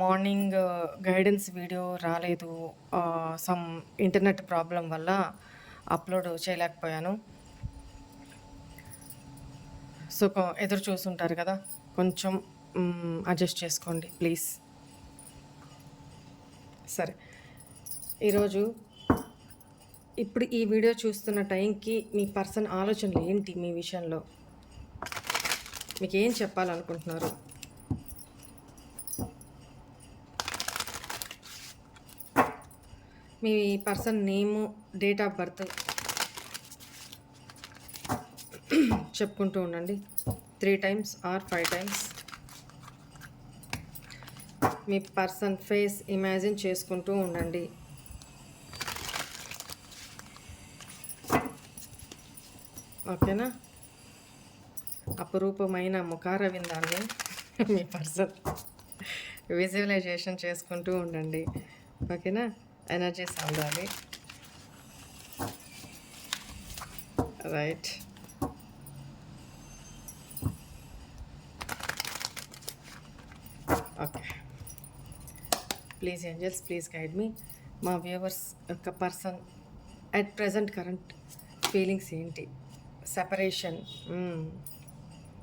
morning guidance video రాలేదు. Some internet problem వల్ల upload చేయలేకపోయాను. సో ఎదురు చూస్తుంటారు కదా కొంచెం అడ్జస్ట్ చేసుకోండి ప్లీజ్. సరే. ఈరోజు ఇప్పుడు ఈ వీడియో చూస్తున్న టైంకి మీ పర్సన్ ఆలోచనలు ఏంటి మీ విషయంలో? మీకు ఏం చెప్పాలనుకుంటున్నారు? మీ person name date of birth చెప్పుకుంటూ ఉండండి. Three times or five times. Me person face imagine చేసుకుంటూ ఉండండి. ఓకేనా? అపురూపమైన ముఖార విందాన్ని మీ పర్సన్ విజువలైజేషన్ చేసుకుంటూ ఉండండి. ఓకేనా? ఎనర్జీస్ అందాలి right. Okay. Please angels please guide me. మా వ్యూవర్స్ యొక్క person at present current feelings ఏంటి? సెపరేషన్.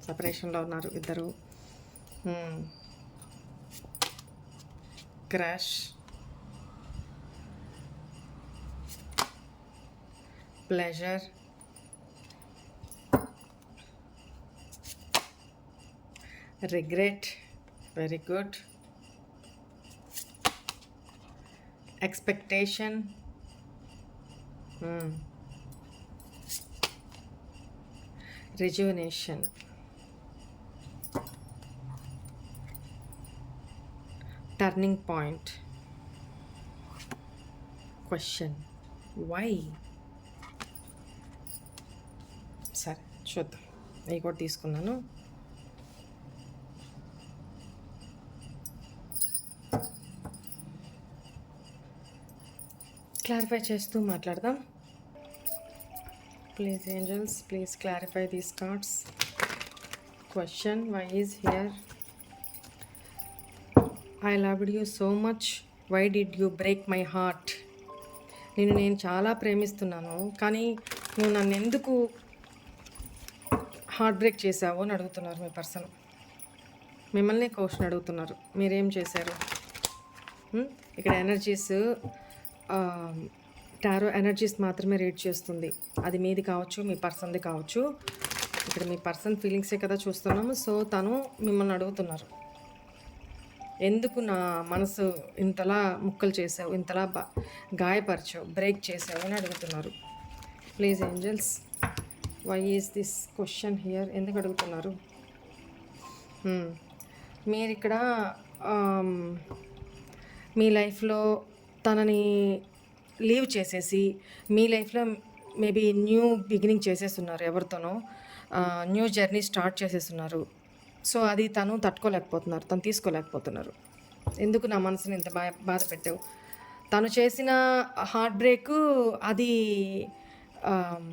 సెపరేషన్లో ఉన్నారు ఇద్దరు. Crash. pleasure. Regret, very good. Expectation. Hmm. Rejuvenation. Turning point. Question why సరే చూద్దాం. ఇవి కూడా తీసుకున్నాను. క్లారిఫై చేస్తూ మాట్లాడదాం. Please angels please clarify these thoughts question why is here I love you so much why did you break my heart నేను నేను చాలా ప్రేమిస్తున్నాను కానీ నువ్వు నన్ను ఎందుకు హార్ట్ బ్రేక్ చేశావు అని అడుగుతున్నారు మీ పర్సన్. మిమ్మల్ని క్వశ్చన్ అడుగుతున్నారు. మీరేం చేశారు? ఇక్కడ ఎనర్జీస్ టారో ఎనర్జీస్ మాత్రమే రీడ్ చేస్తుంది. అది మీది కావచ్చు మీ పర్సన్ది కావచ్చు. ఇక్కడ మీ పర్సన్ ఫీలింగ్సే కదా చూస్తున్నాము సో తను మిమ్మల్ని అడుగుతున్నారు. ఎందుకు నా మనసు ఇంతలా ముక్కలు చేసావు ఇంతలా బా గాయపరిచావు బ్రేక్ చేసావు అని అడుగుతున్నారు. Please angels. Why is this question here ఎందుకు అడుగుతున్నారు? Hmm. మీరు ఇక్కడ um, మీ లైఫ్లో తనని లీవ్ చేసేసి మీ లైఫ్లో మేబీ న్యూ బిగినింగ్ చేసేస్తున్నారు ఎవరితోనో న్యూ జర్నీ స్టార్ట్ చేసేస్తున్నారు. సో అది తను తట్టుకోలేకపోతున్నారు తను తీసుకోలేకపోతున్నారు. ఎందుకు నా మనసుని ఇంత బా బాధ పెట్టావు? తను చేసిన హార్ట్ బ్రేక్ అది um,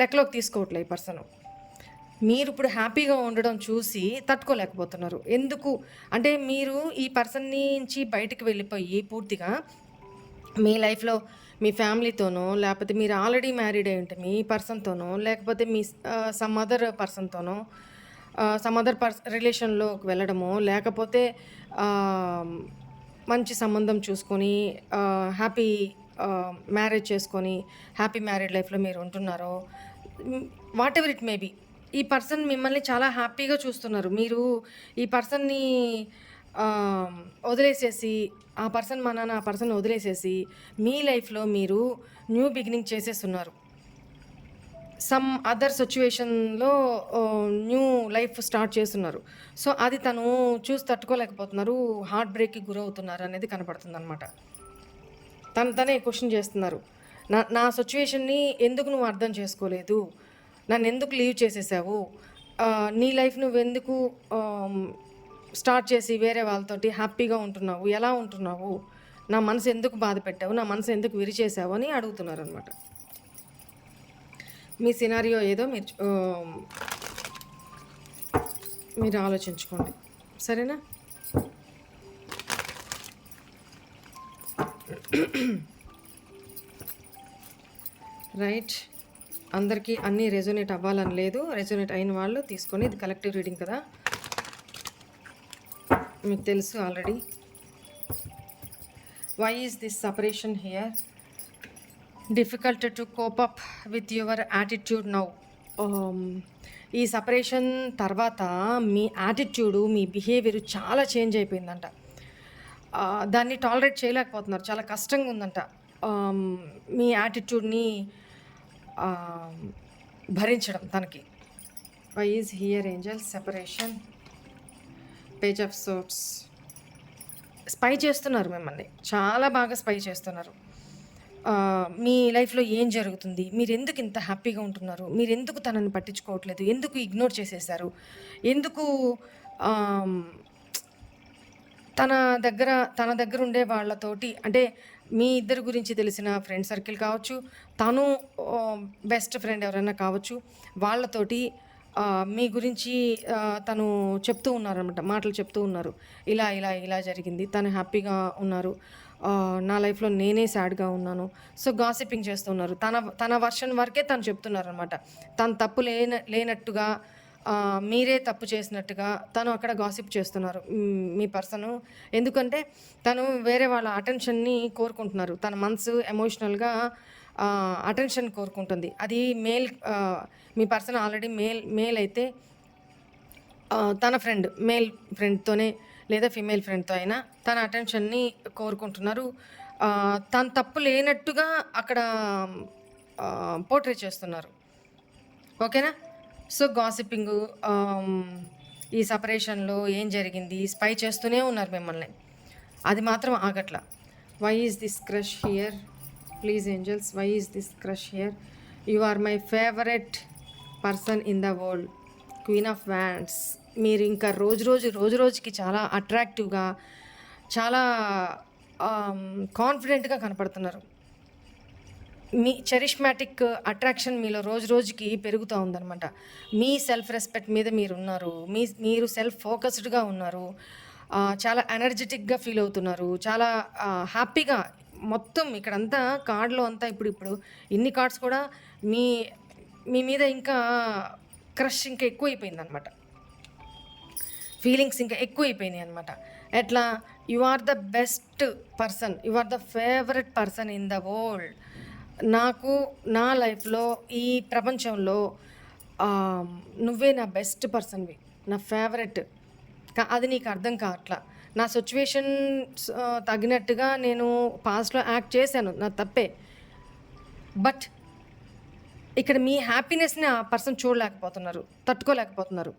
లెక్కలోకి తీసుకోవట్లే ఈ పర్సన్. మీరు ఇప్పుడు హ్యాపీగా ఉండడం చూసి తట్టుకోలేకపోతున్నారు. ఎందుకు? అంటే మీరు ఈ పర్సన్ నుంచి బయటకు వెళ్ళిపోయి పూర్తిగా మీ లైఫ్లో మీ ఫ్యామిలీతోనో లేకపోతే మీరు ఆల్రెడీ మ్యారీడ్ అయి ఉంటే మీ పర్సన్తోనో లేకపోతే మీ సమ్ అదర్ పర్సన్తోనో సమ్ అదర్ పర్స్ రిలేషన్లోకి వెళ్ళడమో లేకపోతే మంచి సంబంధం చూసుకొని హ్యాపీ మ్యారేజ్ చేసుకొని హ్యాపీ మ్యారీడ్ లైఫ్లో మీరు ఉంటున్నారో whatever it may be ఈ పర్సన్ మిమ్మల్ని చాలా హ్యాపీగా చూస్తున్నారు. మీరు ఈ పర్సన్ని వదిలేసేసి ఆ పర్సన్ మా నాన్న ఆ పర్సన్ వదిలేసేసి మీ లైఫ్లో మీరు న్యూ బిగినింగ్ చేసేస్తున్నారు. సమ్ అదర్ సిచ్యువేషన్లో న్యూ లైఫ్ స్టార్ట్ చేస్తున్నారు. సో అది తను చూసి తట్టుకోలేకపోతున్నారు. హార్ట్ బ్రేక్కి గురవుతున్నారు అనేది కనపడుతుంది అనమాట తను తనే క్వశ్చన్ చేస్తున్నారు. నా నా సిచ్యువేషన్ని ఎందుకు నువ్వు అర్థం చేసుకోలేదు? నన్ను ఎందుకు లీవ్ చేసేసావు? నీ లైఫ్ నువ్వు ఎందుకు స్టార్ట్ చేసి వేరే వాళ్ళతోటి హ్యాపీగా ఉంటున్నావు? ఎలా ఉంటున్నావు? నా మనసు ఎందుకు బాధ పెట్టావు? నా మనసు ఎందుకు విరిచేసావు? అని అడుగుతున్నారు అనమాట మీ సినారియో ఏదో మీరు మీరు ఆలోచించుకోండి. సరేనా? రైట్. అందరికీ అన్నీ రెజోనేట్ అవ్వాలని లేదు. రెజోనేట్ అయిన వాళ్ళు తీసుకొని ఇది కలెక్టివ్ రీడింగ్ కదా. మీకు తెలుసు already. Why is this separation here difficult to cope up with your attitude now ఈ సపరేషన్ తర్వాత మీ యాటిట్యూడు మీ బిహేవియర్ చాలా చేంజ్ అయిపోయిందంట. దాన్ని టాలరేట్ చేయలేకపోతున్నారు. చాలా కష్టంగా ఉందంట. Um, మీ యాటిట్యూడ్ని భరించడం తనకి. Why is here angel separation page of swords spy చేస్తున్నారు మిమ్మల్ని. చాలా బాగా స్పై చేస్తున్నారు. మీ లైఫ్లో ఏం జరుగుతుంది? మీరు ఎందుకు ఇంత హ్యాపీగా ఉంటున్నారు? మీరు ఎందుకు తనని పట్టించుకోవట్లేదు? ఎందుకు ఇగ్నోర్ చేసేసారు ఎందుకు తన దగ్గర తన దగ్గర ఉండే వాళ్ళతోటి అంటే మీ ఇద్దరి గురించి తెలిసిన ఫ్రెండ్ సర్కిల్ కావచ్చు తను బెస్ట్ ఫ్రెండ్ ఎవరైనా కావచ్చు వాళ్ళతోటి మీ గురించి తను చెప్తూ ఉన్నారనమాట మాటలు చెప్తూ ఉన్నారు. ఇలా ఇలా ఇలా జరిగింది తను హ్యాపీగా ఉన్నారు. నా లైఫ్లో నేనే సాడ్గా ఉన్నాను. సో గాసిపింగ్ చేస్తున్నారు తన తన వర్షన్ వరకే తను చెప్తున్నారు అనమాట తను తప్పు లేన లేనట్టుగా మీరే తప్పు చేసినట్టుగా తను అక్కడ గాసిప్ చేస్తున్నారు మీ పర్సను. ఎందుకంటే తను వేరే వాళ్ళ అటెన్షన్ని కోరుకుంటున్నారు. తన మనసు ఎమోషనల్గా అటెన్షన్ కోరుకుంటుంది. అది మేల్ మీ పర్సన్ ఆల్రెడీ మేల్ మేల్ అయితే తన ఫ్రెండ్ మేల్ ఫ్రెండ్తోనే లేదా ఫీమేల్ ఫ్రెండ్తో అయినా తన అటెన్షన్ని కోరుకుంటున్నారు. తను తప్పు లేనట్టుగా అక్కడ పోర్ట్రే చేస్తున్నారు. ఓకేనా? సో గాసిపింగ్ ఈ సపరేషన్లో ఏం జరిగింది? స్పై చేస్తూనే ఉన్నారు మిమ్మల్ని. అది మాత్రం ఆగట్ల. Why is this crush here please angels why is this crush here you are my favourite person in the world queen of wands మీరు ఇంకా రోజు రోజు రోజు రోజుకి చాలా అట్రాక్టివ్గా చాలా కాన్ఫిడెంట్గా కనపడుతున్నారు. మీ చెరిష్మాటిక్ అట్రాక్షన్ మీలో రోజు రోజుకి పెరుగుతూ ఉందనమాట మీ సెల్ఫ్ రెస్పెక్ట్ మీద మీరు ఉన్నారు మీ మీరు సెల్ఫ్ ఫోకస్డ్గా ఉన్నారు చాలా ఎనర్జెటిక్గా ఫీల్ అవుతున్నారు. చాలా హ్యాపీగా మొత్తం ఇక్కడంతా కార్డులో అంతా ఇప్పుడు ఇప్పుడు ఇన్ని కార్డ్స్ కూడా మీ మీ మీద ఇంకా క్రష్ ఇంకా ఎక్కువైపోయింది అనమాట ఫీలింగ్స్ ఇంకా ఎక్కువైపోయినాయి అనమాట ఎట్లా? You are the best person you are the favourite person in the world నాకు నా లైఫ్లో ఈ ప్రపంచంలో నువ్వే నా బెస్ట్ పర్సన్వి నా ఫేవరెట్. అది నీకు అర్థం కావట్లా? నా సిచ్యువేషన్ తగినట్టుగా నేను పాస్ట్లో యాక్ట్ చేశాను నా తప్పే. బట్ ఇక్కడ మీ హ్యాపీనెస్ని ఆ పర్సన్ చూడలేకపోతున్నారు తట్టుకోలేకపోతున్నారు.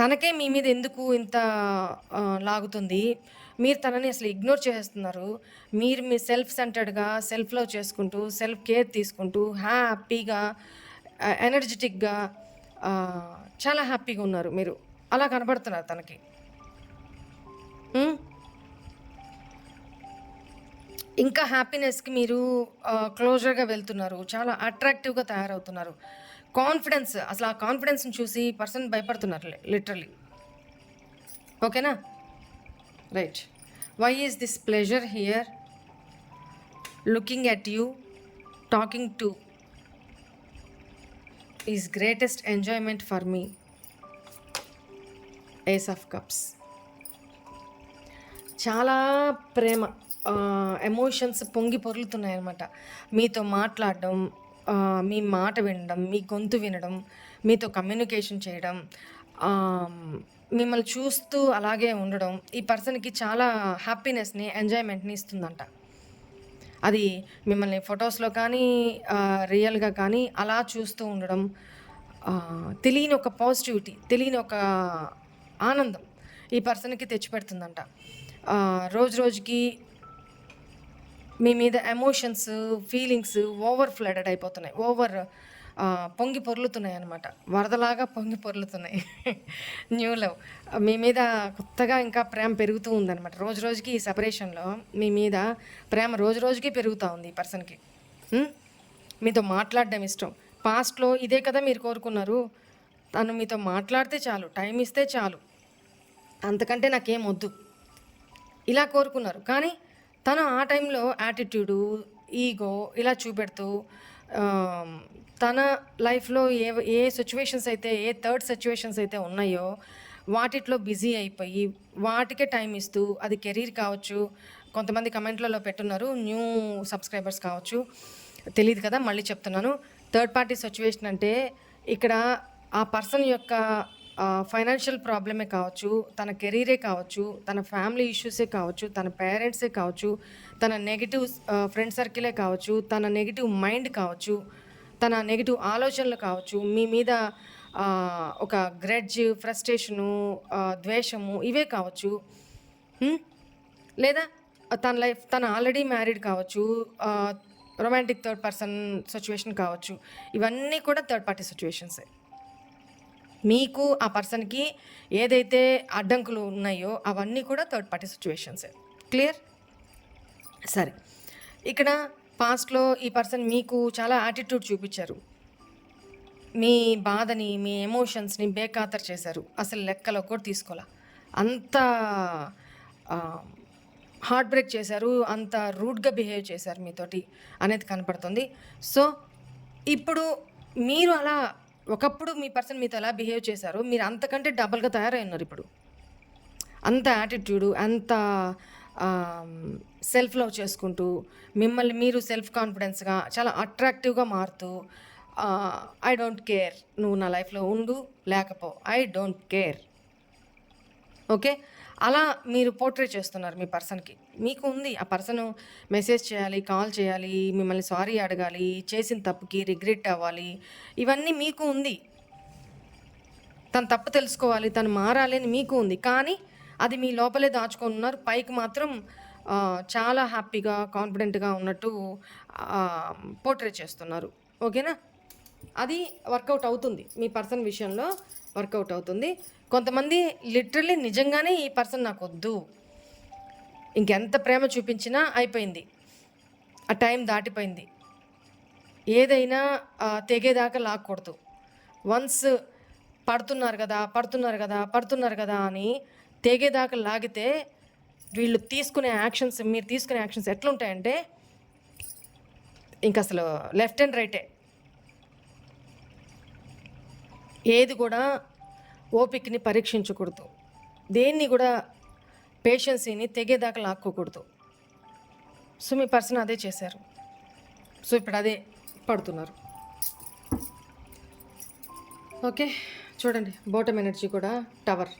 తనకే మీ మీద ఎందుకు ఇంత లాగుతుంది? మీరు తనని అసలు ఇగ్నోర్ చేస్తున్నారు మీరు మీ సెల్ఫ్ సెంటర్డ్గా సెల్ఫ్ లవ్ చేసుకుంటూ సెల్ఫ్ కేర్ తీసుకుంటూ హ్యాపీగా ఎనర్జెటిక్గా చాలా హ్యాపీగా ఉన్నారు మీరు. అలా కనబడుతున్నారు తనకి. ఇంకా హ్యాపీనెస్కి మీరు క్లోజర్గా వెళ్తున్నారు. చాలా అట్రాక్టివ్గా తయారవుతున్నారు. కాన్ఫిడెన్స్ అసలు ఆ కాన్ఫిడెన్స్ని చూసి పర్సన్ భయపడుతున్నారు లిటరలీ ఓకేనా? Right why is this pleasure here looking at you talking to is greatest enjoyment for me ace of cups చాలా ప్రేమ ఎమోషన్స్ పొంగి పొర్లుతున్నాయి అనమాట మీతో మాట్లాడడం మీ మాట వినడం మీ గొంతు వినడం మీతో కమ్యూనికేషన్ చేయడం మిమ్మల్ని చూస్తూ అలాగే ఉండడం ఈ పర్సన్కి చాలా హ్యాపీనెస్ని ఎంజాయ్మెంట్ని ఇస్తుందంట. అది మిమ్మల్ని ఫొటోస్లో కానీ రియల్గా కానీ అలా చూస్తూ ఉండడం తెలియని ఒక పాజిటివిటీ తెలియని ఒక ఆనందం ఈ పర్సన్కి తెచ్చిపెడుతుందంట. రోజు రోజుకి మీ మీద ఎమోషన్స్ ఫీలింగ్స్ ఓవర్ ఫ్లడెడ్ అయిపోతున్నాయి. ఓవర్ పొంగి పొర్లుతున్నాయి అనమాట వరదలాగా పొంగి పొర్లుతున్నాయి. న్యూ లవ్ మీ మీద కొత్తగా ఇంకా ప్రేమ పెరుగుతూ ఉందన్నమాట. రోజు రోజుకి ఈ సపరేషన్లో మీ మీద ప్రేమ రోజు రోజుకి పెరుగుతూ ఉంది ఈ పర్సన్కి మీతో మాట్లాడడం ఇష్టం. పాస్ట్లో ఇదే కదా మీరు కోరుకున్నారు. తను మీతో మాట్లాడితే చాలు టైం ఇస్తే చాలు. అంతకంటే నాకేం వద్దు. ఇలా కోరుకున్నారు. కానీ తను ఆ టైంలో యాటిట్యూడు ఈగో ఇలా చూపెడుతూ తన లైఫ్లో ఏ ఏ సిచ్యువేషన్స్ అయితే ఏ థర్డ్ సిచ్యువేషన్స్ అయితే ఉన్నాయో వాటిట్లో బిజీ అయిపోయి వాటికే టైం ఇస్తూ అది కెరీర్ కావచ్చు కొంతమంది కమెంట్లలో పెట్టున్నారు న్యూ సబ్స్క్రైబర్స్ కావచ్చు. తెలియదు కదా మళ్ళీ చెప్తున్నాను. థర్డ్ పార్టీ సిచ్యువేషన్ అంటే ఇక్కడ ఆ పర్సన్ యొక్క ఫైనాన్షియల్ ప్రాబ్లమే కావచ్చు తన కెరీరే కావచ్చు తన ఫ్యామిలీ ఇష్యూసే కావచ్చు తన పేరెంట్సే కావచ్చు తన నెగిటివ్ ఫ్రెండ్ సర్కిలే కావచ్చు తన నెగిటివ్ మైండ్ కావచ్చు తన నెగిటివ్ ఆలోచనలు కావచ్చు మీ మీద ఒక గ్రెడ్జ్ ఫ్రస్ట్రేషను ద్వేషము ఇవే కావచ్చు లేదా తన లైఫ్ తను ఆల్రెడీ మ్యారీడ్ కావచ్చు రొమాంటిక్ థర్డ్ పర్సన్ సిచ్యువేషన్ కావచ్చు ఇవన్నీ కూడా థర్డ్ పార్టీ సిచ్యువేషన్సే. మీకు ఆ పర్సన్కి ఏదైతే అడ్డంకులు ఉన్నాయో అవన్నీ కూడా థర్డ్ పార్టీ సిచ్యువేషన్సే. క్లియర్? సరే. ఇక్కడ పాస్ట్లో ఈ పర్సన్ మీకు చాలా యాటిట్యూడ్ చూపించారు. మీ బాధని మీ ఎమోషన్స్ని బేఖాతరు చేశారు. అసలు లెక్కలో కూడా తీసుకోలే. అంత హార్ట్ బ్రేక్ చేశారు. అంత రూడ్గా బిహేవ్ చేశారు మీతోటి అనేది కనపడుతుంది. సో ఇప్పుడు మీరు అలా ఒకప్పుడు మీ పర్సన్ మీతో ఎలా బిహేవ్ చేశారు? మీరు అంతకంటే డబల్గా తయారై ఉన్నారు ఇప్పుడు. అంత యాటిట్యూడు అంత సెల్ఫ్ లవ్ చేసుకుంటూ మిమ్మల్ని మీరు సెల్ఫ్ కాన్ఫిడెన్స్గా చాలా అట్రాక్టివ్గా మారుతూ ఐ డోంట్ కేర్ నువ్వు నా లైఫ్లో ఉండు లేకపో ఐ డోంట్ కేర్ ఓకే అలా మీరు పోర్ట్రేట్ చేస్తున్నారు మీ పర్సన్కి మీకు ఉంది ఆ పర్సన్ మెసేజ్ చేయాలి కాల్ చేయాలి మిమ్మల్ని సారీ అడగాలి చేసిన తప్పుకి రిగ్రెట్ అవ్వాలి. ఇవన్నీ మీకు ఉంది. తను తప్పు తెలుసుకోవాలి తను మారాలి అని మీకు ఉంది. కానీ అది మీ లోపలే దాచుకొని ఉన్నారు. పైకి మాత్రం చాలా హ్యాపీగా కాన్ఫిడెంట్గా ఉన్నట్టు పోర్ట్రేట్ చేస్తున్నారు. ఓకేనా? అది వర్కౌట్ అవుతుంది. మీ పర్సన్ విషయంలో వర్కౌట్ అవుతుంది. కొంతమంది లిటరలీ నిజంగానే ఈ పర్సన్ నాకు వద్దు. ఇంకెంత ప్రేమ చూపించినా అయిపోయింది. ఆ టైం దాటిపోయింది. ఏదైనా తెగేదాకా లాక్కూడదు. వన్స్ పడుతున్నారు కదా పడుతున్నారు కదా పడుతున్నారు కదా అని తెగేదాకా లాగితే వీళ్ళు తీసుకునే యాక్షన్స్ మీరు తీసుకునే యాక్షన్స్ ఎట్లుంటాయంటే ఇంక అసలు లెఫ్ట్ అండ్ రైటే. ఏది కూడా ఓపికని పరీక్షించకూడదు. దేన్ని కూడా పేషెన్సీని తెగేదాకా లాక్కోకూడదు. సో మీ పర్సన్ అదే చేశారు. సో ఇప్పుడు అదే పడుతున్నారు. ఓకే చూడండి బాటమ్ ఎనర్జీ కూడా టవర్.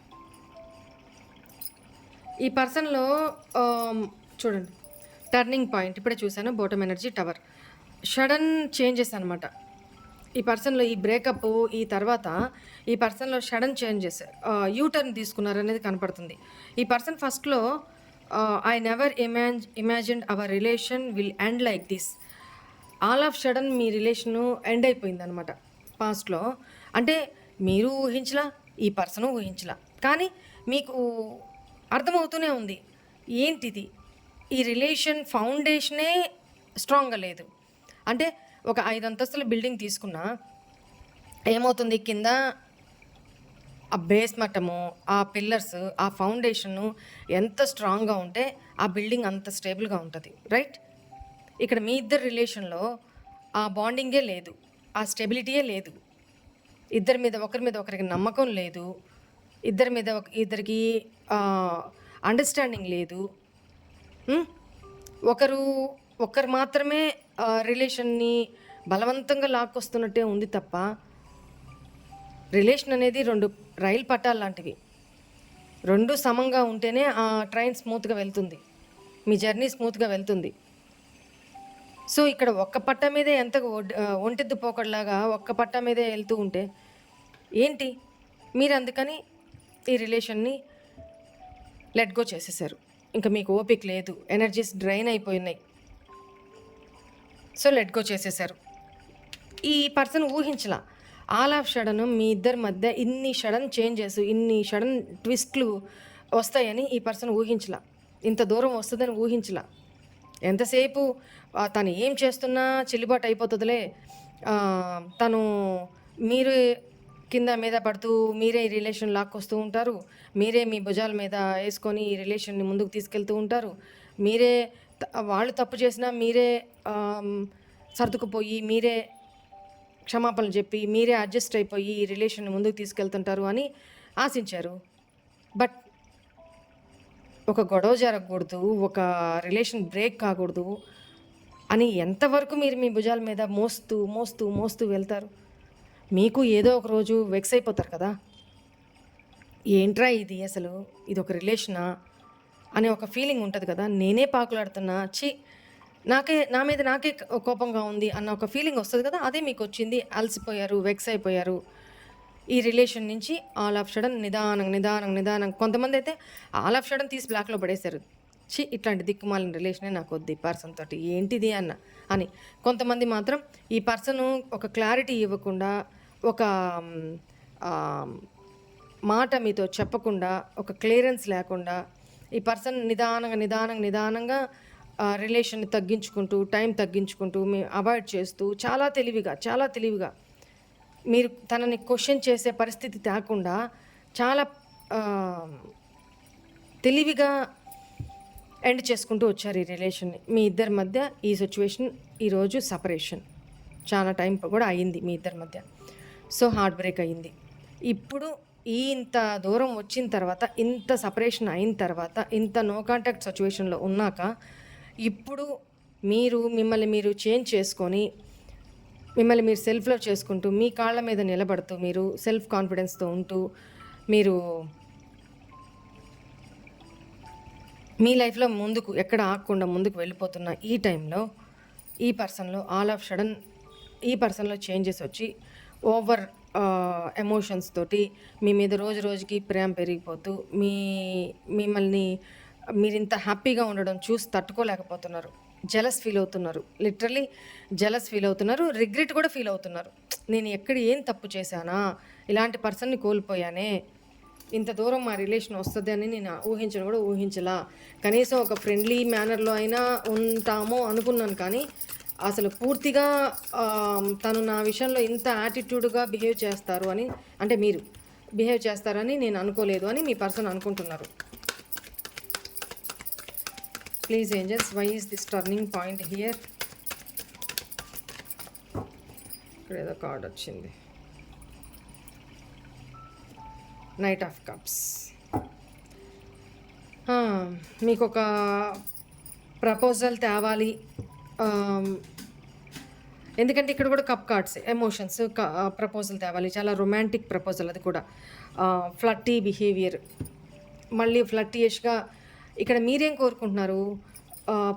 ఈ పర్సన్లో చూడండి. Turning point. ఇప్పుడే చూశాను bottom energy tower. Sudden changes అనమాట ఈ పర్సన్లో ఈ బ్రేకప్ ఈ తర్వాత ఈ పర్సన్లో షడన్ చేంజెస్ యూటర్న్ తీసుకున్నారు అనేది కనపడుతుంది. ఈ పర్సన్ ఫస్ట్లో I never imagine imagine our relation will end like this. All of sudden me relation end అయిపోయింది అనమాట పాస్ట్లో. అంటే మీరు ఊహించలా ఈ పర్సన్ ఊహించలా. కానీ మీకు అర్థమవుతూనే ఉంది. ఏంటిది? ఈ రిలేషన్ ఫౌండేషనే స్ట్రాంగ్గా లేదు. అంటే ఒక ఐదు అంతస్తుల బిల్డింగ్ తీసుకున్నా ఏమవుతుంది? కింద ఆ బేస్ మట్టము ఆ పిల్లర్స్ ఆ ఫౌండేషను ఎంత స్ట్రాంగ్గా ఉంటే ఆ బిల్డింగ్ అంత స్టేబుల్గా ఉంటుంది. రైట్? ఇక్కడ మీ ఇద్దరు రిలేషన్లో ఆ బాండింగే లేదు. ఆ స్టెబిలిటీయే లేదు. ఇద్దరి మీద ఒకరి మీద ఒకరికి నమ్మకం లేదు. ఇద్దరి మీద ఒక ఇద్దరికి అండర్స్టాండింగ్ లేదు. ఒకరు ఒకరు మాత్రమే రిలేషన్ని బలవంతంగా లాక్కొస్తున్నట్టే ఉంది తప్ప రిలేషన్ అనేది రెండు రైలు పట్టాలు లాంటివి. రెండు సమంగా ఉంటేనే ఆ ట్రైన్ స్మూత్గా వెళ్తుంది. మీ జర్నీ స్మూత్గా వెళ్తుంది. సో ఇక్కడ ఒక్క పట్ట మీదే ఎంత ఒడ్- ఒంటెద్దు పోకడలాగా ఒక్క పట్ట మీదే వెళ్తూ ఉంటే ఏంటి? మీరు అందుకని ఈ రిలేషన్ని లెట్ గో చేసేసారు. ఇంకా మీకు ఓపిక లేదు. ఎనర్జీస్ డ్రైన్ అయిపోయినాయి. సో లెట్ గో చేసేసారు. ఈ పర్సన్ ఊహించలా. ఆల్ ఆఫ్ షడన్ మీ ఇద్దరి మధ్య ఇన్ని షడన్ చేంజెస్ ఇన్ని షడన్ ట్విస్ట్లు వస్తాయని ఈ పర్సన్ ఊహించలా. ఇంత దూరం వస్తుందని ఊహించలా. ఎంతసేపు తను ఏం చేస్తున్నా చెల్లుబాటు అయిపోతుందిలే. తను మీరు కింద మీద పడుతూ మీరే ఈ రిలేషన్ లాక్కొస్తూ ఉంటారు. మీరే మీ భుజాల మీద వేసుకొని ఈ రిలేషన్ని ముందుకు తీసుకెళ్తూ ఉంటారు. మీరే వాళ్ళు తప్పు చేసినా మీరే సర్దుకుపోయి మీరే క్షమాపణలు చెప్పి మీరే అడ్జస్ట్ అయిపోయి ఈ రిలేషన్ ముందుకు తీసుకెళ్తుంటారు అని ఆశించారు. బట్ ఒక గొడవ జరగకూడదు ఒక రిలేషన్ బ్రేక్ కాకూడదు అని ఎంతవరకు మీరు మీ భుజాల మీద మోస్తూ మోస్తూ మోస్తూ వెళ్తారు? మీకు ఏదో ఒక రోజు వెక్స్ అయిపోతారు కదా. ఏంట్రా ఇది అసలు? ఇది ఒక రిలేషనా అనే ఒక ఫీలింగ్ ఉంటుంది కదా. నేనే పాకులాడుతున్నా. చి నాకే నా మీద నాకే కోపంగా ఉంది అన్న ఒక ఫీలింగ్ వస్తుంది కదా. అదే మీకు వచ్చింది. అలసిపోయారు వెక్స్ అయిపోయారు. ఈ రిలేషన్ నుంచి ఆల్ ఆఫ్ షడన్ నిదానం నిదానం నిదానం కొంతమంది అయితే ఆల్ ఆఫ్ షడన్ తీసి బ్లాక్లో పడేశారు. చి ఇట్లాంటి దిక్కుమాలిన రిలేషనే నాకు వద్దు ఈ పర్సన్ తోటి. ఏంటిది అన్న? అని. కొంతమంది మాత్రం ఈ పర్సన్ ఒక క్లారిటీ ఇవ్వకుండా ఒక మాట మీతో చెప్పకుండా ఒక క్లియరెన్స్ లేకుండా ఈ పర్సన్ నిదానంగా నిదానంగా నిదానంగా రిలేషన్ని తగ్గించుకుంటూ టైం తగ్గించుకుంటూ మేము అవాయిడ్ చేస్తూ చాలా తెలివిగా చాలా తెలివిగా మీరు తనని క్వశ్చన్ చేసే పరిస్థితి తేకుండా చాలా తెలివిగా ఎండ్ చేసుకుంటూ వచ్చారు ఈ రిలేషన్ని. మీ ఇద్దరి మధ్య ఈ సిచ్యువేషన్ ఈరోజు సపరేషన్. చాలా టైం కూడా అయ్యింది మీ ఇద్దరి మధ్య. సో హార్ట్ బ్రేక్ అయ్యింది. ఇప్పుడు ఈ ఇంత దూరం వచ్చిన తర్వాత ఇంత సపరేషన్ అయిన తర్వాత ఇంత నో కాంటాక్ట్ సిచ్యువేషన్లో ఉన్నాక ఇప్పుడు మీరు మిమ్మల్ని మీరు చేంజ్ చేసుకొని మిమ్మల్ని మీరు సెల్ఫ్ లవ్ చేసుకుంటూ మీ కాళ్ళ మీద నిలబడుతూ మీరు సెల్ఫ్ కాన్ఫిడెన్స్తో ఉంటూ మీరు మీ లైఫ్లో ముందుకు ఎక్కడ ఆగకుండా ముందుకు వెళ్ళిపోతున్న ఈ టైంలో ఈ పర్సన్లో ఆల్ ఆఫ్ సడన్ ఈ పర్సన్లో చేంజెస్ వచ్చి ఓవర్ ఎమోషన్స్ తోటి మీ మీద రోజు రోజుకి ప్రేమ పెరిగిపోతూ మీ మిమ్మల్ని మీరు ఇంత హ్యాపీగా ఉండడం చూసి తట్టుకోలేకపోతున్నారు. జలస్ ఫీల్ అవుతున్నారు. లిటరలీ జలస్ ఫీల్ అవుతున్నారు. రిగ్రెట్ కూడా ఫీల్ అవుతున్నారు. నేను ఎక్కడ ఏం తప్పు చేశానా? ఇలాంటి పర్సన్ని కోల్పోయానే. ఇంత దూరం మా రిలేషన్ వస్తుంది అని నేను ఊహించను కూడా ఊహించలా. కనీసం ఒక ఫ్రెండ్లీ మేనర్లో అయినా ఉంటామో అనుకున్నాను కానీ అసలు పూర్తిగా తను నా విషయంలో ఇంత యాటిట్యూడ్గా బిహేవ్ చేస్తారు అని అంటే మీరు బిహేవ్ చేస్తారని నేను అనుకోలేదు అని మీ పర్సన్ అనుకుంటున్నారు. Please angels why is this turning point here ఇక్కడ ఏదో కార్డ్ వచ్చింది. నైట్ ఆఫ్ కప్స్ మీకు ఒక ప్రపోజల్ తేవాలి. ఎందుకంటే ఇక్కడ కూడా కప్ కార్డ్స్ ఎమోషన్స్ ప్రపోజల్ తేవాలి. చాలా రొమాంటిక్ ప్రపోజల్ అది కూడా. Flirty behaviour. మళ్ళీ ఫ్లట్టియష్గా ఇక్కడ మీరేం కోరుకుంటున్నారు?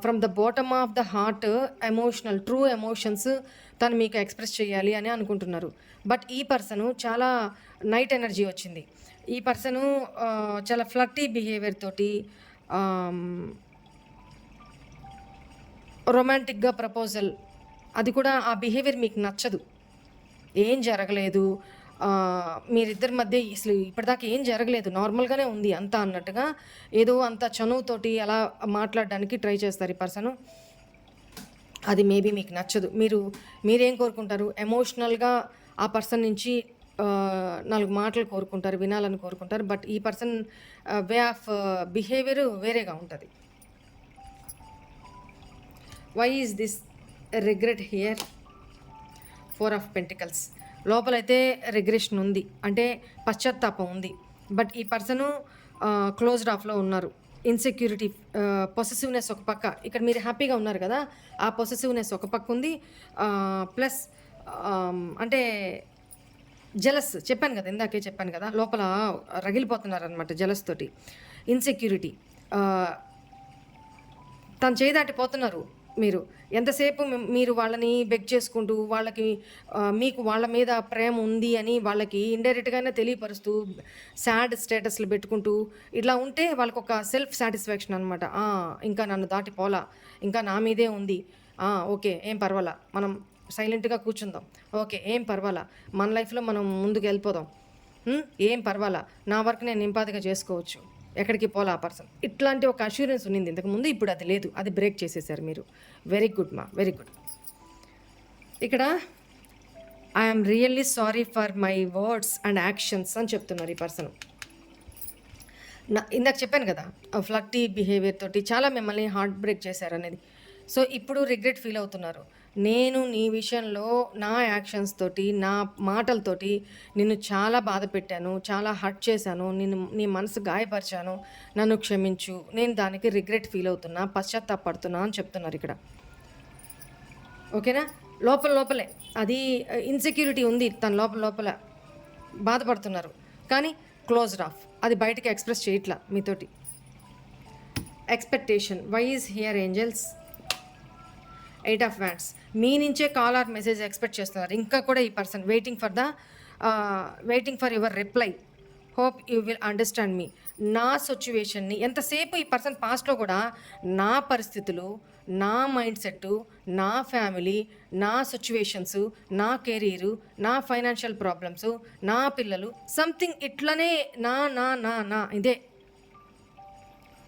From the bottom of the heart emotional true emotions తను మీకు ఎక్స్ప్రెస్ చేయాలి అని అనుకుంటున్నారు. బట్ ఈ పర్సను చాలా నైట్ ఎనర్జీ వచ్చింది. ఈ పర్సను చాలా ఫ్లట్టీ బిహేవియర్ తోటి రొమాంటిక్గా ప్రపోజల్ అది కూడా ఆ బిహేవియర్ మీకు నచ్చదు. ఏం జరగలేదు. మీరిద్దరి మధ్య అసలు ఇప్పటిదాకా ఏం జరగలేదు. నార్మల్గానే ఉంది అంతా అన్నట్టుగా ఏదో అంత చనువుతోటి అలా మాట్లాడడానికి ట్రై చేస్తారు ఈ పర్సన్. అది మేబీ మీకు నచ్చదు. మీరు మీరేం కోరుకుంటారు? ఎమోషనల్గా ఆ పర్సన్ నుంచి నాలుగు మాటలు కోరుకుంటారు వినాలని కోరుకుంటారు. బట్ ఈ పర్సన్ వే ఆఫ్ బిహేవియర్ వేరేగా ఉంటుంది. Why is this regret here four of pentacles లోపలైతే రిగ్రెషన్ ఉంది. అంటే పశ్చాత్తాపం ఉంది. బట్ ఈ పర్సను క్లోజ్డ్ ఆఫ్లో ఉన్నారు. ఇన్సెక్యూరిటీ పొసెసివ్నెస్ ఒక పక్క. ఇక్కడ మీరు హ్యాపీగా ఉన్నారు కదా ఆ పొసెసివ్నెస్ ఒక పక్క ఉంది. ప్లస్ అంటే జలస్ చెప్పాను కదా ఇందాకే చెప్పాను కదా లోపల రగిలిపోతున్నారు అనమాట జలస్ తోటి ఇన్సెక్యూరిటీ తను చేయి దాటిపోతున్నారు. మీరు. ఎంతసేపు మీరు వాళ్ళని బెగ్ చేసుకుంటూ వాళ్ళకి మీకు వాళ్ళ మీద ప్రేమ ఉంది అని వాళ్ళకి ఇండైరెక్ట్గానే తెలియపరుస్తూ సాడ్ స్టేటస్లు పెట్టుకుంటూ ఇట్లా ఉంటే వాళ్ళకి ఒక సెల్ఫ్ సాటిస్ఫాక్షన్ అనమాట ఇంకా నన్ను దాటి పోలా ఇంకా నా మీదే ఉంది. ఓకే ఏం పర్వాలా మనం సైలెంట్గా కూర్చుందాం. ఓకే ఏం పర్వాలా మన లైఫ్లో మనం ముందుకు వెళ్ళిపోదాం ఏం పర్వాలా నా వర్క్ నేను నింపాదిగా చేసుకోవచ్చు. ఎక్కడికి పోలా ఆ పర్సన్ ఇట్లాంటి ఒక అష్యూరెన్స్ ఉన్నింది. ఇంతకు ముందు ఇప్పుడు అది లేదు. అది బ్రేక్ చేసేసారు మీరు. వెరీ గుడ్ మా వెరీ గుడ్ ఇక్కడ I'm really sorry for my words and actions అని చెప్తున్నారు ఈ పర్సన్ నా ఇందాక చెప్పాను కదా ఫ్లక్టీ బిహేవియర్ తోటి చాలా మిమ్మల్ని హార్ట్ బ్రేక్ చేశారు అనేది సో ఇప్పుడు రిగ్రెట్ ఫీల్ అవుతున్నారు. నేను నీ విషయంలో నా యాక్షన్స్ తోటి నా మాటలతోటి నిన్ను చాలా బాధ పెట్టాను చాలా హర్ట్ చేశాను నిన్ను నీ మనసు గాయపరిచాను. నన్ను క్షమించు. నేను దానికి రిగ్రెట్ ఫీల్ అవుతున్నా పశ్చాత్తాపడుతున్నా అని చెప్తున్నారు ఇక్కడ. ఓకేనా? లోపల లోపలే. అది ఇన్సెక్యూరిటీ ఉంది తన లోపల లోపల. బాధపడుతున్నారు. కానీ క్లోజ్డ్ ఆఫ్ అది బయటకి ఎక్స్ప్రెస్ చేయట్లా మీతోటి. Expectation why is here angels eight of wands మీ నుంచే కాల్ ఆర్ మెసేజ్ ఎక్స్పెక్ట్ చేస్తున్నారు. ఇంకా కూడా ఈ person waiting for the waiting for your reply hope you will understand me నా సిచ్యువేషన్ని ఎంతసేపు ఈ పర్సన్ పాస్ట్లో కూడా నా పరిస్థితులు నా మైండ్ సెట్ నా ఫ్యామిలీ నా సిచ్యువేషన్స్ నా కెరీరు నా ఫైనాన్షియల్ ప్రాబ్లమ్స్ నా పిల్లలు సంథింగ్ ఇట్లనే నా నా నా నా ఇదే.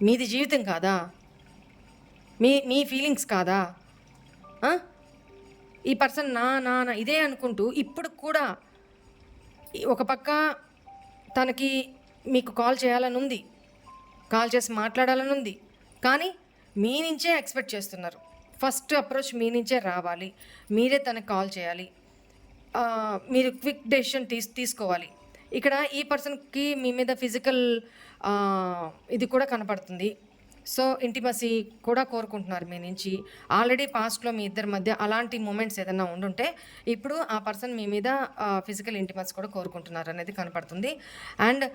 మీది జీవితం కాదా? మీ మీ ఫీలింగ్స్ కాదా? ఈ పర్సన్ నా నా నా ఇదే అనుకుంటూ ఇప్పుడు కూడా ఒక పక్క తనకి మీకు కాల్ చేయాలని ఉంది కాల్ చేసి మాట్లాడాలని ఉంది కానీ మీ నుంచే ఎక్స్పెక్ట్ చేస్తున్నారు. ఫస్ట్ అప్రోచ్ మీ నుంచే రావాలి. మీరే తనకు కాల్ చేయాలి. మీరు క్విక్ డెసిషన్ తీసు తీసుకోవాలి. ఇక్కడ ఈ పర్సన్కి మీ మీద ఫిజికల్ ఇది కూడా కనపడుతుంది. సో ఇంటిమసీ కూడా కోరుకుంటున్నారు మీ నుంచి. ఆల్రెడీ పాస్ట్లో మీ ఇద్దరి మధ్య అలాంటి మూమెంట్స్ ఏదైనా ఉండుంటే ఇప్పుడు ఆ పర్సన్ మీ మీద ఫిజికల్ ఇంటిమసీ కూడా కోరుకుంటున్నారు అనేది కనపడుతుంది. అండ్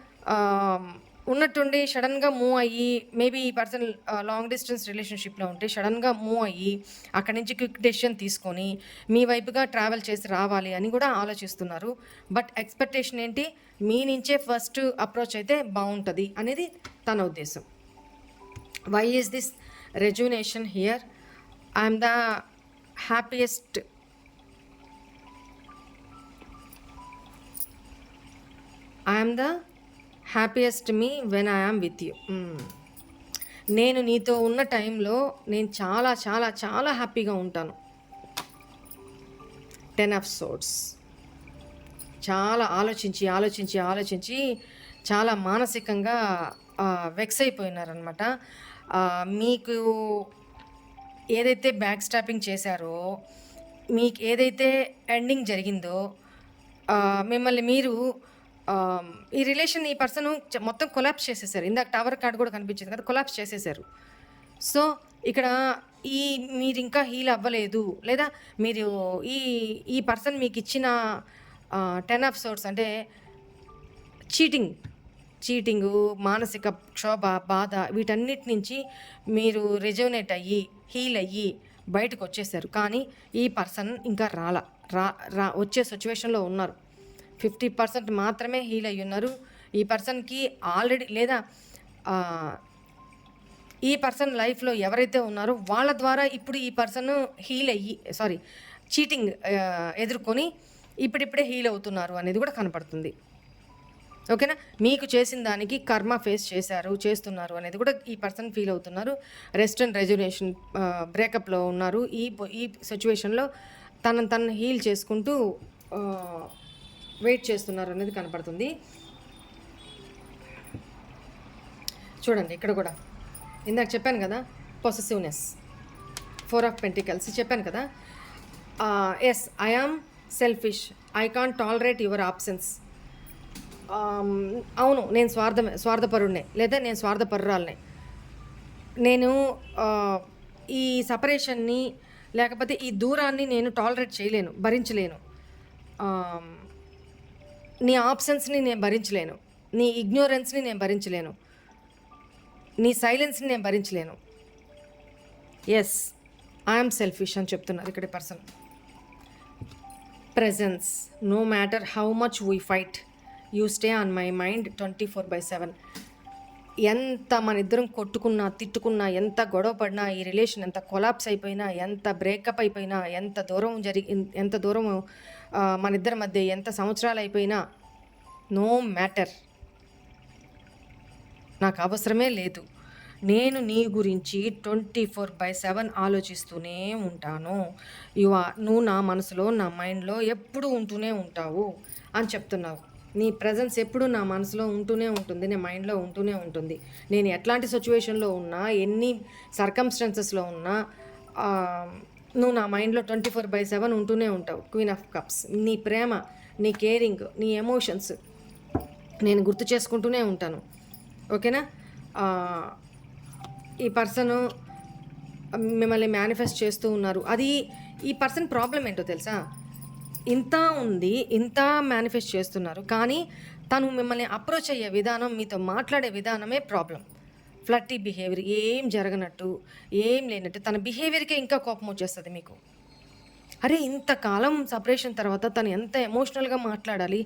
ఉన్నట్టుండి సడన్గా మూవ్ అయ్యి మేబీ ఈ పర్సన్ లాంగ్ డిస్టెన్స్ రిలేషన్షిప్లో ఉంటే సడన్గా మూవ్ అయ్యి అక్కడి నుంచి క్విక్ డెసిషన్ తీసుకొని మీ వైపుగా ట్రావెల్ చేసి రావాలి అని కూడా ఆలోచిస్తున్నారు. బట్ ఎక్స్పెక్టేషన్ ఏంటి? మీ నుంచే ఫస్ట్ అప్రోచ్ అయితే బాగుంటుంది అనేది తన ఉద్దేశం. Why is this rejuvenation here I'm the happiest I'm the happiest me when I'm with you నేను నీతో ఉన్న టైంలో నేను చాలా చాలా చాలా హ్యాపీగా ఉంటాను. టెన్ ఆఫ్ సోర్ట్స్ చాలా ఆలోచించి ఆలోచించి ఆలోచించి చాలా మానసికంగా వెక్స్ అయిపోయినారనమాట మీకు ఏదైతే బ్యాక్ స్టాపింగ్ చేశారో మీకు ఏదైతే ఎండింగ్ జరిగిందో మిమ్మల్ని మీరు ఈ రిలేషన్ ఈ పర్సన్ మొత్తం కొలాప్స్ చేసేసారు. ఇందాక టవర్ కార్డ్ కూడా కనిపించింది కదా కొలాప్స్ చేసేసారు. సో ఇక్కడ ఈ మీరు ఇంకా హీల్ అవ్వలేదు లేదా మీరు ఈ ఈ పర్సన్ మీకు ఇచ్చిన టెన్ ఆఫ్ సోర్స్ అంటే చీటింగ్ చీటింగు మానసిక క్షోభ బాధ వీటన్నిటి నుంచి మీరు రిజోనేట్ అయ్యి హీల్ అయ్యి బయటకు వచ్చేసారు. కానీ ఈ పర్సన్ ఇంకా రాల రా రా వచ్చే సిచ్యువేషన్లో ఉన్నారు. ఫిఫ్టీ పర్సెంట్ మాత్రమే హీల్ అయ్యి ఉన్నారు. ఈ పర్సన్కి ఆల్రెడీ లేదా ఈ పర్సన్ లైఫ్లో ఎవరైతే ఉన్నారో వాళ్ళ ద్వారా ఇప్పుడు ఈ పర్సన్ హీల్ అయ్యి సారీ చీటింగ్ ఎదుర్కొని ఇప్పుడిప్పుడే హీల్ అవుతున్నారు అనేది కూడా కనపడుతుంది. ఓకేనా? మీకు చేసిన దానికి కర్మ ఫేస్ చేశారు చేస్తున్నారు అనేది కూడా ఈ పర్సన్ ఫీల్ అవుతున్నారు. రెస్ట్ అండ్ రెజ్యునేషన్ బ్రేకప్లో ఉన్నారు. ఈ ఈ సిచ్యువేషన్లో తనను తను హీల్ చేసుకుంటూ వెయిట్ చేస్తున్నారు అనేది కనపడుతుంది. చూడండి ఇక్కడ కూడా. ఇందాక చెప్పాను కదా పొసెసివ్నెస్ ఫోర్ ఆఫ్ పెంటికల్స్ చెప్పాను కదా? Yes I am selfish I can't tolerate your options అవును నేను స్వార్థమే స్వార్థపరుడినే లేదా నేను స్వార్థపరురాలనే. నేను ఈ సపరేషన్ని లేకపోతే ఈ దూరాన్ని నేను టాలరేట్ చేయలేను భరించలేను. నీ ఆప్షన్స్ని నేను భరించలేను నీ ఇగ్నోరెన్స్ని నేను భరించలేను నీ సైలెన్స్ని నేను భరించలేను. ఎస్ ఐఎమ్ సెల్ఫిష్ అని చెప్తున్నారు ఇక్కడ person. Presence no matter how much we fight you stay on my mind twenty four by seven ఎంత మన ఇద్దరం కొట్టుకున్నా తిట్టుకున్నా ఎంత గొడవ పడినా ఈ రిలేషన్ ఎంత కొలాప్స్ అయిపోయినా ఎంత బ్రేకప్ అయిపోయినా ఎంత దూరం జరిగి ఎంత దూరం మన ఇద్దరి మధ్య ఎంత సంవత్సరాలు అయిపోయినా నో మ్యాటర్ నాకు అవసరమే లేదు. నేను నీ గురించి ట్వంటీ ఫోర్ బై సెవెన్ ఆలోచిస్తూనే ఉంటాను. యువ నువ్వు నా మనసులో నా మైండ్లో ఎప్పుడు ఉంటూనే ఉంటావు అని చెప్తున్నావు. నీ ప్రజెన్స్ ఎప్పుడు నా మనసులో ఉంటూనే ఉంటుంది నా మైండ్లో ఉంటూనే ఉంటుంది. నేను ఎట్లాంటి సిచ్యువేషన్లో ఉన్నా ఎన్ని సర్కమ్స్టాన్సెస్లో ఉన్నా నువ్వు నా మైండ్లో ట్వంటీ ఫోర్ బై సెవెన్ ఉంటూనే ఉంటావు. క్వీన్ ఆఫ్ కప్స్ నీ ప్రేమ నీ కేరింగ్ నీ ఎమోషన్స్ నేను గుర్తు చేసుకుంటూనే ఉంటాను. ఓకేనా? ఈ పర్సన్ మిమ్మల్ని మేనిఫెస్ట్ చేస్తూ ఉన్నారు. అది ఈ పర్సన్ ప్రాబ్లం ఏంటో తెలుసా? ఇంత ఉంది ఇంత మేనిఫెస్ట్ చేస్తున్నారు. కానీ తను మిమ్మల్ని అప్రోచ్ అయ్యే విధానం మీతో మాట్లాడే విధానమే ప్రాబ్లం ఫ్లట్టీ బిహేవియర్ ఏం జరగనట్టు ఏం లేనట్టు తన బిహేవియర్కే ఇంకా కోపం వచ్చేస్తుంది మీకు. అరే ఇంతకాలం సపరేషన్ తర్వాత తను ఎంత ఎమోషనల్గా మాట్లాడాలి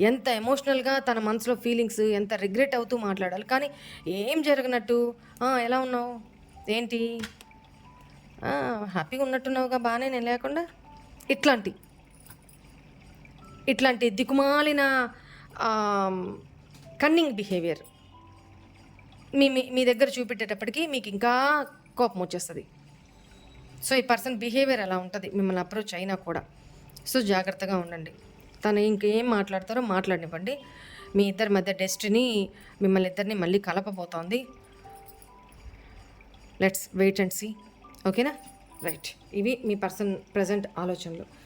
ఎంత ఎమోషనల్గా తన మనసులో ఫీలింగ్స్ ఎంత రిగ్రెట్ అవుతూ మాట్లాడాలి కానీ ఏం జరగనట్టు? ఎలా ఉన్నావు? ఏంటి? హ్యాపీగా ఉన్నట్టున్నావుగా బాగానే నేను లేకుండా? ఇట్లాంటి. ఇట్లాంటి దిక్కుమాలిన కన్నింగ్ బిహేవియర్ మీ మీ- మీ దగ్గర చూపెట్టేటప్పటికి మీకు ఇంకా కోపం వచ్చేస్తుంది. సో ఈ పర్సన్ బిహేవియర్ అలా ఉంటుంది మిమ్మల్ని అప్రోచ్ అయినా కూడా. సో జాగ్రత్తగా ఉండండి. తను ఇంకేం మాట్లాడతారో మాట్లాడనివ్వండి. మీ ఇద్దరి మధ్య డెస్టినీ మిమ్మల్ని ఇద్దరిని మళ్ళీ కలపబోతోంది. లెట్స్ వెయిట్ అండ్ సీ ఓకేనా రైట్ ఇవి మీ పర్సన్ ప్రజెంట్ ఆలోచనలు.